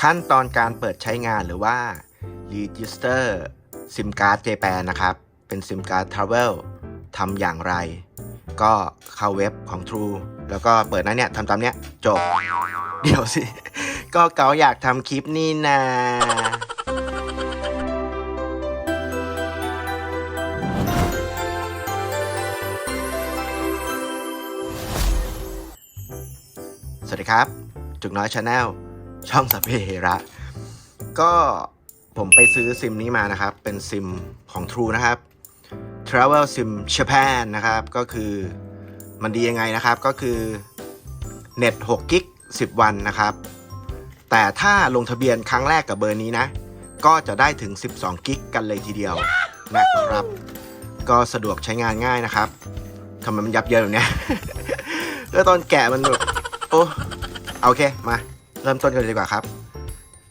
ขั้นตอนการเปิดใช้งานหรือว่า Register SIM card Japan นะครับ เป็น SIM card Travel ทำอย่างไร ก็เข้าเว็บของ True แล้วก็เปิดนะเนี่ยทำตามเนี้ยจบ เดี๋ยวสิ ก็เกาอยากทำคลิปนี่นาสวัสดีครับ จุกน้อยชาแนล ช่องสัพเพเหระ ก็ผมไปซื้อซิมนี้มานะครับ เป็นซิมของ True นะครับ Travel Sim Japan นะครับ ก็คือมันดียังไงนะครับ ก็คือเน็ต6กิก10 วันนะครับ แต่ถ้าลงทะเบียนครั้งแรกกับเบอร์นี้นะ ก็จะได้ถึง 12 กิกกันเลยทีเดียวนะครับ ก็สะดวกใช้งานง่ายนะครับทำไมมันยับเยินแบบเนี้ยก็ตอนแกะมันแบบโอ้เอาโอเค มา เริ่มต้นกันเลยดีกว่าครับ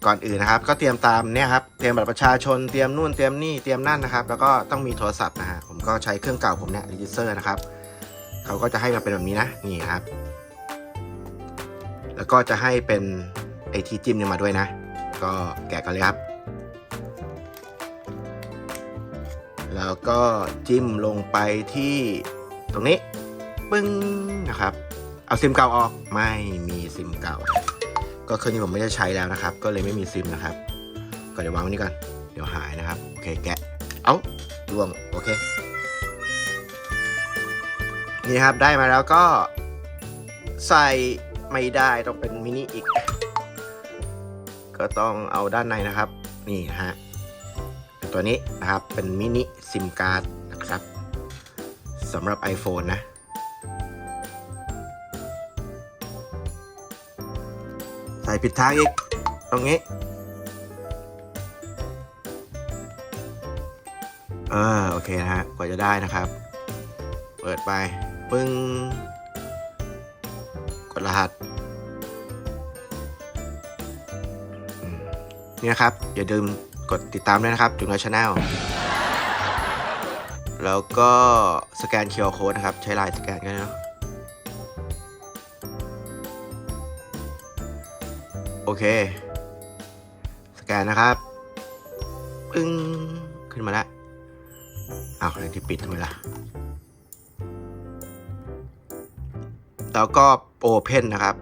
ก่อนอื่นนะครับ ก็เตรียมตามเนี่ยครับเตรียมบัตรประชาชนเตรียมนู่นเตรียมนี่เตรียมนั่นนะครับ แล้วก็ต้องมีโทรศัพท์นะฮะผมก็ใช้เครื่องเก่าผมเนี่ยรีจิสเตอร์นะครับเขาก็จะให้มาเป็นแบบนี้นะนี่ครับ แล้วก็จะให้เป็นไอทีจิ้มเนี่ยมาด้วยนะ ก็แกะกันเลยครับ แล้วก็จิ้มลงไปที่ตรงนี้ปึ้งนะครับ เอาซิมเก่าออกไม่มีซิมเก่า ก็เครื่องนี้ผมไม่ได้ใช้แล้วนะครับ ก็เลยไม่มีซิมนะครับ ก็เดี๋ยววางไว้นี่ก่อนเดี๋ยวหายนะครับ โอเคแกะ เอาล่วงโอเค นี่ครับได้มาแล้วก็ใส่ไม่ได้ต้องเป็นมินิอีก ก็ต้องเอาด้านในนะครับ นี่ฮะเป็นตัวนี้นะครับเป็นมินิซิมการ์ดนะครับสำหรับ iPhone นะ ใส่ผิดทางอีก ตรงนี้ เออโอเคนะฮะ กว่าจะได้นะครับ เปิดไป ปึ้ง กดรหัสนี่นะครับ อย่าลืมกดติดตามด้วยนะครับจุงน้อยชาแนลแล้วก็สแกน QR Code นะครับ ใช้ไลน์สแกนกันเนาะ เค สแกนนะครับ ปึ้ง ขึ้นมาแล้วอ้าวอะไรที่ปิดทำไมล่ะ แล้วก็โอเพนนะครับ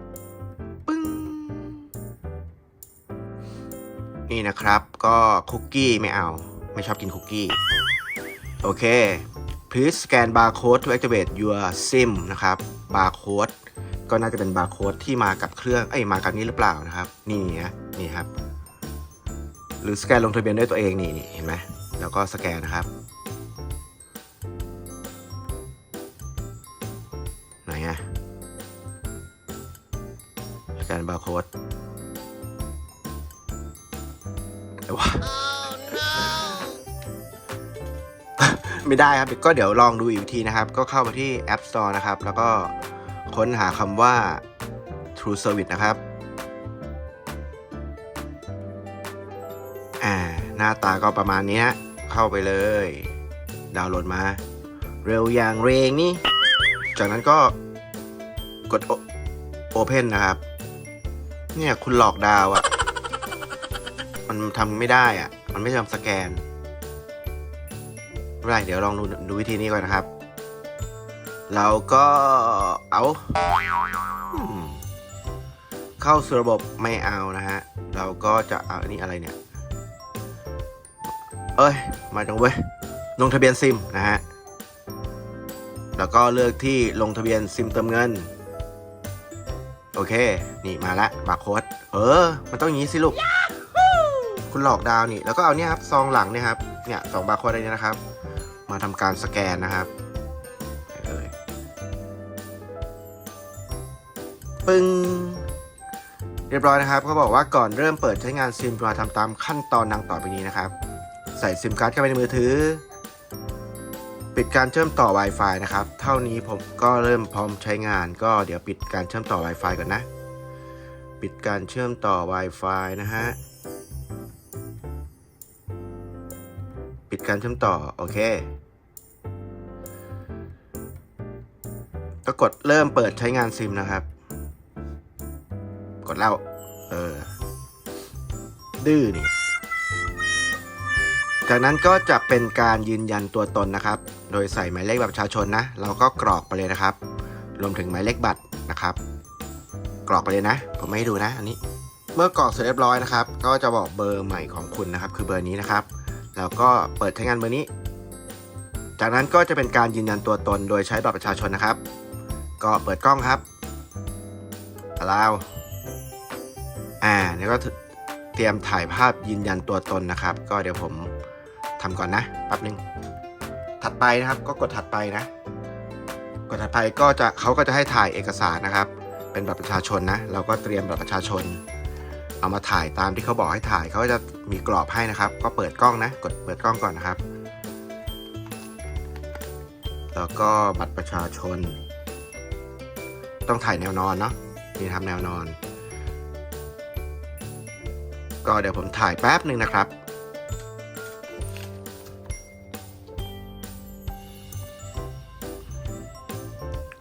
ปึ้ง นี่นะครับ ก็คุกกี้ไม่เอา ไม่ชอบกินคุกกี้ โอเค please scan barcode to activate your SIM นะครับ barcode ก็น่าจะเป็นบาร์โค้ดที่มากับเครื่องเอ้ยมากับนี้หรือเปล่านะครับ นี่นะนี่ครับ หรือสแกนลงทะเบียนด้วยตัวเองนี่นี่เห็นไหมแล้วก็สแกนนะครับไหนอะสแกนบาร์โค้ดแต่ว่าไม่ได้ครับก็เดี๋ยวลองดูอีกทีนะครับ ก็เข้ามาที่ App Store นะครับ แล้วก็ ค้นหาคำว่า True Service นะครับ อ่า หน้าตาก็ประมาณนี้ฮะ เข้าไปเลย ดาวน์โหลดมา เร็วอย่างเรงนี่ จากนั้นก็กด Open นะครับ เนี่ยคุณหลอกดาวอะ่ะ มันทำไม่ได้อะ่ะ มันไม่ยอมสแกนไม่ไรเดี๋ยวลองดูดูวิธีนี้ก่อนนะครับ เราก็เอาอืมเข้าสู่ระบบไม่เอานะฮะ เราก็จะเอาอันนี้อะไรเนี่ย เอ้ย มาจังเว้ย ลงทะเบียนซิมนะฮะ แล้วก็เลือกที่ลงทะเบียนซิมเติมเงิน โอเค นี่มาละบาร์โค้ด เออ มันต้องอย่างนี้สิลูก คุณหลอกดาวน์นี่ แล้วก็เอาเนี่ยครับ ซองหลังเนี่ยครับ เนี่ยสองบาร์โค้ดอะไรเนี่ยนะครับ มาทำการสแกนนะครับ ปึ้งเรียบร้อยนะครับเขาบอกว่าก่อนเริ่มเปิดใช้งานซิมมาทำตามขั้นตอนดังต่อไปนี้นะครับ ใส่ซิมการ์ดเข้าไปในมือถือ ปิดการเชื่อมต่อ Wi-Fi นะครับ เท่านี้ผมก็เริ่มพร้อมใช้งาน ก็เดี๋ยวปิดการเชื่อมต่อ Wi-Fi ก่อนนะ ปิดการเชื่อมต่อ Wi-Fi นะฮะปิดการเชื่อมต่อโอเคก็กดเริ่มเปิดใช้งานซิมนะครับ กดแล้วเออ ดื้อนี่ จากนั้นก็จะเป็นการยืนยันตัวตนนะครับ โดยใส่หมายเลขบัตรประชาชนนะ เราก็กรอกไปเลยนะครับ รวมถึงหมายเลขบัตรนะครับ กรอกไปเลยนะ ผมไม่ให้ดูนะ อันนี้ เมื่อกรอกเสร็จเรียบร้อยนะครับ ก็จะบอกเบอร์ใหม่ของคุณนะครับ คือเบอร์นี้นะครับ แล้วก็เปิดใช้งานเบอร์นี้ จากนั้นก็จะเป็นการยืนยันตัวตน โดยใช้บัตรประชาชนนะครับ ก็เปิดกล้องครับ allow อ่าแล้วก็เตรียมถ่ายภาพยืนยันตัวตนนะครับ ก็เดี๋ยวผมทำก่อนนะแป๊บนึงถัดไปนะครับก็กดถัดไปนะ กดถัดไปก็จะเขาก็จะให้ถ่ายเอกสารนะครับ เป็นบัตรประชาชนนะ เราก็เตรียมบัตรประชาชน เอามาถ่ายตามที่เขาบอกให้ถ่ายเขาจะมีกรอบให้นะครับ ก็เปิดกล้องนะ กดเปิดกล้องก่อนนะครับ แล้วก็บัตรประชาชน ต้องถ่ายแนวนอนเนาะนี่ทำแนวนอน ก็เดี๋ยวผมถ่ายแป๊บหนึ่งนะครับ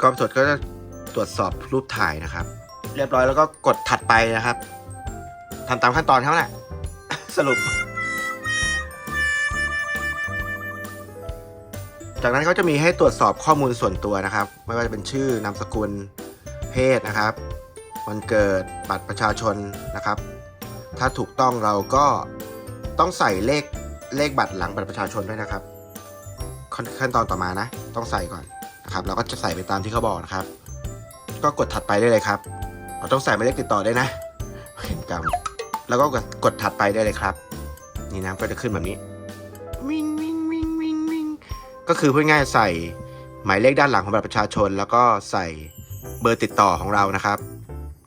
กล้องสดก็จะตรวจสอบรูปถ่ายนะครับ เรียบร้อยแล้วก็กดถัดไปนะครับทำตามขั้นตอนเขาแหละสรุป จากนั้นเขาจะมีให้ตรวจสอบข้อมูลส่วนตัวนะครับ ไม่ว่าจะเป็นชื่อนามสกุล เพศนะครับ วันเกิด บัตรประชาชนนะครับ ถ้าถูกต้องเราก็ต้องใส่เลขเลขบัตรหลังบัตรประชาชนด้วยนะครับขั้นขั้นตอนต่อมานะ ต้องใส่ก่อนนะครับเราก็จะใส่ไปตามที่เขาบอกนะครับ ก็กดถัดไปได้เลยครับเราต้องใส่หมายเลขติดต่อได้นะเห็นกรรมแล้วก็กดกดถัดไปได้เลยครับ นี่นะก็จะขึ้นแบบนี้วิ่งวิ่งวิ่งวิ่งวิ่งก็คือพูดง่ายใส่หมายเลขด้านหลังของบัตรประชาชน แล้วก็ใส่เบอร์ติดต่อของเรานะครับ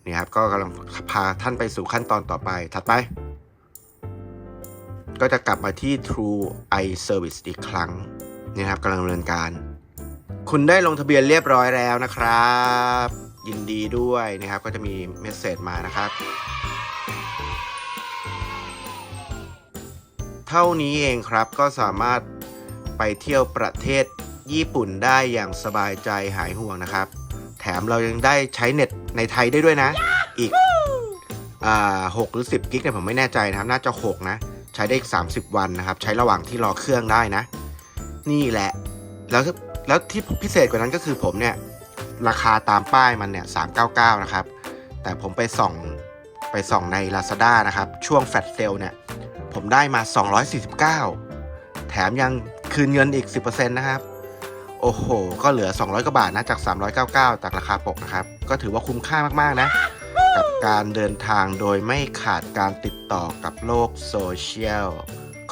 นี่ครับก็กำลังพาท่านไปสู่ขั้นตอนต่อไปถัดไป ก็จะกลับมาที่ True i Service อีกครั้งนี่นะครับกำลังดำเนินการ คุณได้ลงทะเบียนเรียบร้อยแล้วนะครับ ยินดีด้วยนะครับก็จะมีเมสเซจมานะครับเท่านี้เองครับก็สามารถไปเที่ยวประเทศญี่ปุ่นได้อย่างสบายใจหายห่วงนะครับ มเรายังได้ใช้เน็ตในไทยได้ด้วยนะ อีกหกหรือ 10 กิกเนี่ยผมไม่แน่ใจนะครับ น่าจะ 6 นะ ใช้ได้อีก 30 วันนะครับ ใช้ระหว่างที่รอเครื่องได้นะ นี่แหละ แล้วแล้วที่พิเศษกว่านั้นก็คือผมเนี่ย ราคาตามป้ายมันเนี่ย 399 นะครับ แต่ผมไปส่องไปส่องใน Lazada นะครับ ช่วงแฟลชเซลเนี่ย ผมได้มา 249 แถมยังคืนเงินอีก 10%นะครับ โอ้โห ก็เหลือ 200 กว่าบาทนะ จาก 399 จากราคาปกนะครับ ก็ถือว่าคุ้มค่ามาก ๆ นะ กับการเดินทางโดยไม่ขาดการติดต่อกับโลกโซเชียล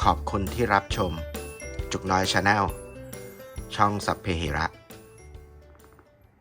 ขอบคุณที่รับชม จุกน้อยชาแนล ช่องสัพเพเหระ